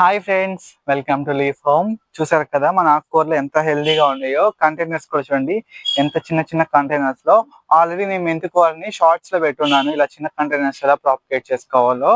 Hi friends welcome to leaf home చూసారు కదా మన ఆకుకూరలు ఎంత హెల్దీగా ఉన్నాయో కంటైనర్స్ కూడా చూడండి. ఎంత చిన్న చిన్న కంటైనర్స్లో ఆల్రెడీ నేను మెంతికూరని షార్ట్స్లో పెట్టున్నాను. ఇలా చిన్న కంటైనర్స్ ఎలా ప్రాపగేట్ చేసుకోవాలో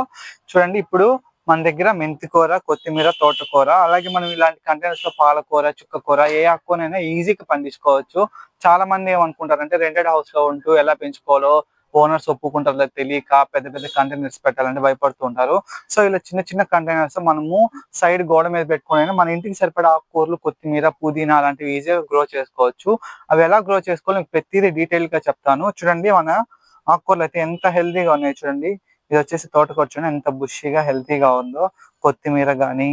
చూడండి. ఇప్పుడు మన దగ్గర మెంతికూర కొత్తిమీర తోటకూర అలాగే మనం ఇలాంటి కంటైనర్స్లో పాలకూర చుక్కకూర ఏ ఆకుకూరైనా ఈజీగా పండించుకోవచ్చు. చాలా మంది ఏమనుకుంటారంటే రెంటెడ్ హౌస్లో ఉంటూ ఎలా పెంచుకోవాలో ఓనర్స్ ఒప్పుకుంటారో తెలియక పెద్ద పెద్ద కంటైనర్స్ పెట్టాలంటే భయపడుతూ ఉంటారు. సో ఇలా చిన్న చిన్న కంటైనర్స్ మనము సైడ్ గోడ మీద పెట్టుకుని మన ఇంటికి సరిపడా ఆకుకూరలు కొత్తిమీర పుదీనా అలాంటివి ఈజీగా గ్రో చేసుకోవచ్చు. అవి ఎలా గ్రో చేసుకోవాలి ప్రతిదీ డీటెయిల్గా చెప్తాను. చూడండి మన ఆకుకూరలు అయితే ఎంత హెల్తీగా ఉన్నాయి చూడండి. ఇది వచ్చేసి తోటకూర చూడండి ఎంత బుషిగా హెల్తీగా ఉందో. కొత్తిమీర కానీ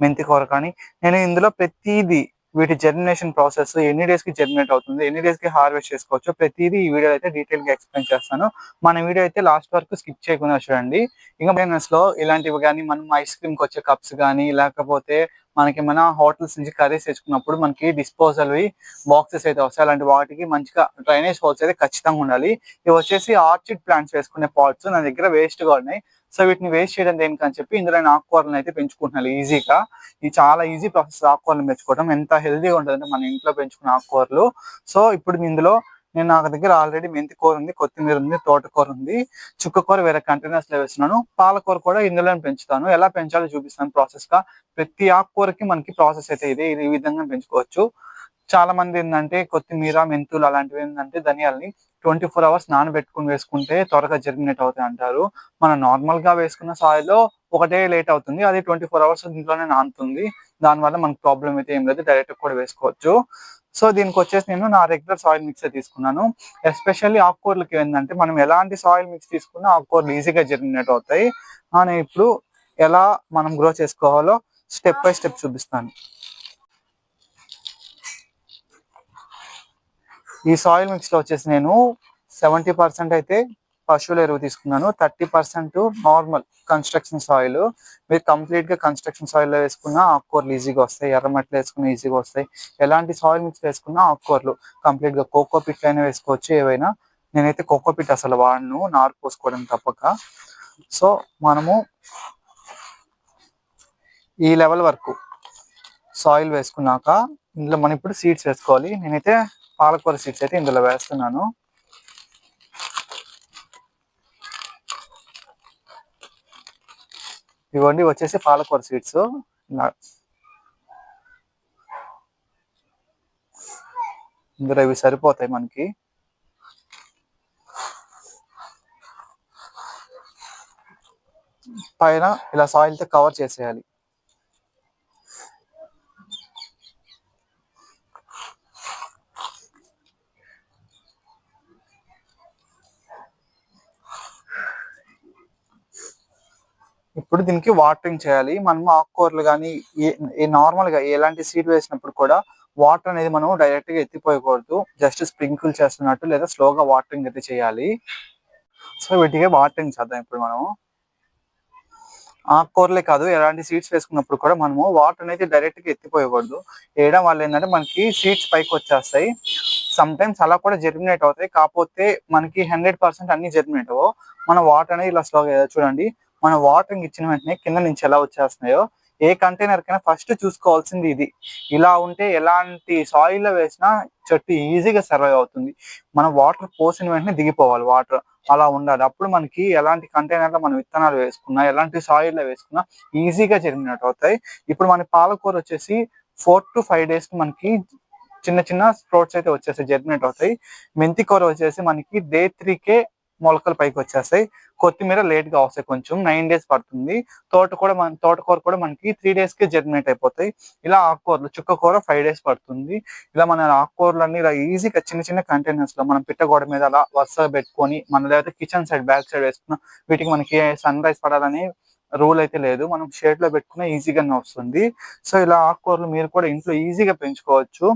మెంతికూర కానీ నేను ఇందులో ప్రతిదీ వీటి జర్మినేషన్ ప్రాసెస్ ఎన్ని డేస్కి జర్మినేట్ అవుతుంది ఎన్ని డేస్కి హార్వెస్ట్ చేసుకోవచ్చు ప్రతిదీ ఈ వీడియో అయితే డీటెయిల్గా ఎక్స్ప్లెయిన్ చేస్తాను. మన వీడియో అయితే లాస్ట్ వరకు స్కిప్ చేయకుండా చూడండి. ఇంకా బిజినెస్లో ఇలాంటివి కానీ మనం ఐస్ క్రీమ్కి వచ్చే కప్స్ కానీ లేకపోతే మనకి మన హోటల్స్ నుంచి కర్రీస్ తెచ్చుకున్నప్పుడు మనకి డిస్పోజల్ బాక్సెస్ అయితే వస్తాయి. అలాంటి వాటికి మంచిగా డ్రైనేజ్ హోల్స్ అయితే ఖచ్చితంగా ఉండాలి. ఇవి వచ్చేసి ఆర్చిడ్ ప్లాంట్స్ వేసుకునే పాట్స్ నా దగ్గర వేస్ట్గా ఉన్నాయి. సో వీటిని వేస్ట్ చేయడం దేనికని చెప్పి ఇందులో ఆకుకూరలను అయితే పెంచుకుంటున్నాను ఈజీగా. ఇది చాలా ఈజీ ప్రాసెస్ ఆకుకూరలు పెంచుకోవడం. ఎంత హెల్దీగా ఉంటుందంటే మన ఇంట్లో పెంచుకున్న ఆకుకూరలు. సో ఇప్పుడు ఇందులో నేను నాకు దగ్గర ఆల్రెడీ మెంతి కూర ఉంది కొత్తిమీర ఉంది తోటకూర ఉంది చుక్కకూర వేరే కంటైనర్స్లో వేస్తున్నాను. పాలకూర కూడా ఇందులో పెంచుతాను. ఎలా పెంచాలో చూపిస్తాను ప్రాసెస్గా. ప్రతి ఆకుకూరకి మనకి ప్రాసెస్ అయితే ఇది ఈ విధంగా పెంచుకోవచ్చు. చాలా మంది ఏంటంటే కొత్తిమీర మెంతులు అలాంటివి ఏంటంటే ధనియాలని ట్వంటీ ఫోర్ అవర్స్ నానబెట్టుకుని వేసుకుంటే త్వరగా జర్మినేట్ అవుతాయి అంటారు. మనం నార్మల్గా వేసుకున్న సాయిలో ఒకటే లేట్ అవుతుంది. అది ట్వంటీ ఫోర్ అవర్స్ దీంట్లోనే నానుతుంది. దానివల్ల మనకు ప్రాబ్లం అయితే ఏం లేదు. డైరెక్ట్ కూడా వేసుకోవచ్చు. సో దీనికి వచ్చేసి నేను నా రెగ్యులర్ సాయిల్ మిక్స్ తీసుకున్నాను. ఎస్పెషల్లీ ఆకుకూరలకి ఏంటంటే మనం ఎలాంటి సాయిల్ మిక్స్ తీసుకున్నా ఆకుకూరలు ఈజీగా జర్మినేట్ అవుతాయి. నేను ఇప్పుడు ఎలా మనం గ్రో చేసుకోవాలో స్టెప్ బై స్టెప్ చూపిస్తాను. ఈ సాయిల్ మిక్స్లో వచ్చేసి నేను సెవెంటీ పర్సెంట్ అయితే పశువుల ఎరువు తీసుకున్నాను. Thirty percent normal construction soil. మీరు కంప్లీట్గా కన్స్ట్రక్షన్ సాయిల్లో వేసుకున్న ఆకుకూరలు ఈజీగా వస్తాయి. ఎర్రమట్లు వేసుకున్న ఈజీగా వస్తాయి. ఎలాంటి సాయిల్ మిక్స్ వేసుకున్న ఆకుకూరలు కంప్లీట్గా కోకో పిట్ అయినా వేసుకోవచ్చు. ఏవైనా నేనైతే కోకో పిట్ అసలు వాడను. నారు పోసుకోవడం తప్పక. సో మనము ఈ లెవెల్ వరకు సాయిల్ వేసుకున్నాక ఇందులో మనం ఇప్పుడు సీడ్స్ వేసుకోవాలి. నేనైతే పాలకూర సీడ్స్ అయితే ఇందులో వేస్తున్నాను. ఇవ్వండి వచ్చేసి పాలకూర సీడ్స్ ఇందులో ఇవి సరిపోతాయి మనకి. పైన ఇలా సాయిల్తో కవర్ చేసేయాలి. ఇప్పుడు దీనికి వాటరింగ్ చేయాలి. మనం ఆకుకూరలు కానీ ఏ నార్మల్గా ఎలాంటి సీడ్ వేసినప్పుడు కూడా వాటర్ అనేది మనం డైరెక్ట్గా ఎత్తిపోయకూడదు. జస్ట్ స్ప్రింకిల్ చేస్తున్నట్టు లేదా స్లోగా వాటరింగ్ అయితే చేయాలి. సో వీటికి వాటరింగ్ చేద్దాం ఇప్పుడు మనము. ఆకుకూరలే కాదు ఎలాంటి సీడ్స్ వేసుకున్నప్పుడు కూడా మనము వాటర్ అనేది డైరెక్ట్గా ఎత్తిపోయకూడదు. వేయడం వల్ల ఏంటంటే మనకి సీడ్స్ పైకి వచ్చేస్తాయి. సమ్ టైమ్స్ అలా కూడా జర్మినేట్ అవుతాయి. కాకపోతే మనకి హండ్రెడ్ పర్సెంట్ అన్ని జర్మినేట్ అవ్వవు. మన వాటర్ అనేది ఇలా స్లోగా చూడండి. మన వాటరింగ్ ఇచ్చిన వెంటనే కింద నుంచి ఎలా వచ్చేస్తున్నాయో ఏ కంటైనర్ కైనా ఫస్ట్ చూసుకోవాల్సింది ఇది. ఇలా ఉంటే ఎలాంటి సాయిల్లో వేసినా చెట్టు ఈజీగా సర్వైవ్ అవుతుంది. మనం వాటర్ పోసిన వెంటనే దిగిపోవాలి వాటర్ అలా ఉండాలి. అప్పుడు మనకి ఎలాంటి కంటైనర్లో మనం విత్తనాలు వేసుకున్నా ఎలాంటి సాయిల్లో వేసుకున్నా ఈజీగా జరిగినట్టు అవుతాయి. ఇప్పుడు మన పాలకూర వచ్చేసి ఫోర్ టు ఫైవ్ డేస్ మనకి చిన్న చిన్న స్ప్రోట్స్ అయితే వచ్చేసి జర్మినేట్ అవుతాయి. మెంతి కూర వచ్చేసి మనకి డే త్రీకే మొలకలు పైకి వచ్చేస్తాయి. కొత్తిమీర లేట్గా వస్తాయి కొంచెం. నైన్ డేస్ పడుతుంది. తోట కూడా మన తోటకూర కూడా మనకి త్రీ డేస్కి జర్మినేట్ అయిపోతాయి. ఇలా ఆకుకూరలు చుక్క కూర ఫైవ్ డేస్ పడుతుంది. ఇలా మన ఆకుకూరలు అన్ని ఇలా ఈజీగా చిన్న చిన్న కంటైనర్స్లో మనం పిట్టగోడ మీద అలా వరుసగా పెట్టుకొని మన లేకపోతే కిచెన్ సైడ్ బ్యాక్ సైడ్ వేసుకున్న వీటికి మనకి సన్ రైజ్ పడాలని రూల్ అయితే లేదు. మనం షేడ్లో పెట్టుకున్న ఈజీగానే వస్తుంది. సో ఇలా ఆకుకూరలు మీరు కూడా ఇంట్లో ఈజీగా పెంచుకోవచ్చు.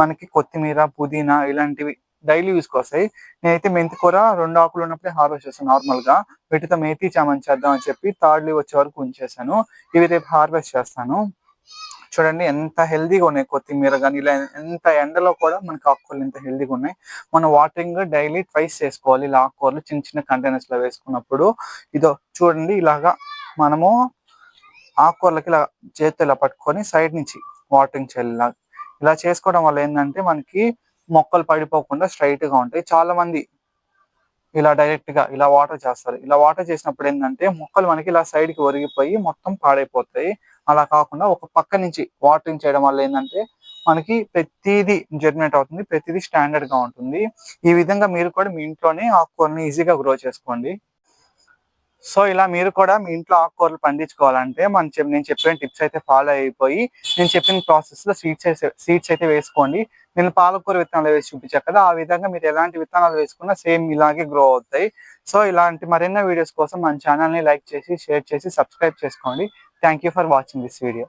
మనకి కొత్తిమీర పుదీనా ఇలాంటివి డైలీ యూస్ వస్తాయి నేనైతే మెంతి కూర రెండు ఆకులు ఉన్నప్పుడే హార్వెస్ట్ చేస్తాను నార్మల్గా వీటితో మేతి చామని చేద్దాం అని చెప్పి థర్డ్ లీవ్ వచ్చే వరకు ఉంచేసాను ఇవి రేపు హార్వెస్ట్ చేస్తాను. చూడండి ఎంత హెల్దీగా ఉన్నాయి కొత్తిమీర కానీ ఇలా ఎంత ఎండలో కూడా మనకి ఆకుకూరలు ఎంత హెల్దీగా ఉన్నాయి. మనం వాటరింగ్ డైలీ ట్వైస్ చేసుకోవాలి. ఇలా ఆకుకూరలు చిన్న చిన్న కంటైనర్స్లో వేసుకున్నప్పుడు ఇదో చూడండి ఇలాగా మనము ఆకుకూరలకి ఇలా చేతితో ఇలా పట్టుకొని సైడ్ నుంచి వాటరింగ్ చేయాలి ఇలా. ఇలా చేసుకోవడం వల్ల ఏంటంటే మనకి మొక్కలు పడిపోకుండా స్ట్రైట్గా ఉంటాయి. చాలా మంది ఇలా డైరెక్ట్గా ఇలా వాటర్ చేస్తారు. ఇలా వాటర్ చేసినప్పుడు ఏంటంటే మొక్కలు మనకి ఇలా సైడ్కి ఒరిగిపోయి మొత్తం పాడైపోతాయి. అలా కాకుండా ఒక పక్క నుంచి వాటరింగ్ చేయడం వల్ల ఏంటంటే మనకి ప్రతిదీ జర్మినేట్ అవుతుంది ప్రతిదీ స్టాండర్డ్గా ఉంటుంది. ఈ విధంగా మీరు కూడా మీ ఇంట్లోనే ఆకుకూరని ఈజీగా గ్రో చేసుకోండి. సో ఇలా మీరు కూడా మీ ఇంట్లో ఆకుకూరలు పండించుకోవాలంటే మనం చెప్ నేను చెప్పిన టిప్స్ అయితే ఫాలో అయిపోయి నేను చెప్పిన ప్రాసెస్లో సీడ్స్ సీడ్స్ అయితే వేసుకోండి. నేను పాలకూర విత్తనాలు వేసి చూపించాను కదా ఆ విధంగా మీరు ఎలాంటి విత్తనాలు వేసుకున్నా సేమ్ ఇలాగే గ్రో అవుతాయి. సో ఇలాంటి మరెన్నో వీడియోస్ కోసం మన ఛానల్ని లైక్ చేసి షేర్ చేసి సబ్స్క్రైబ్ చేసుకోండి. Thank you for watching this video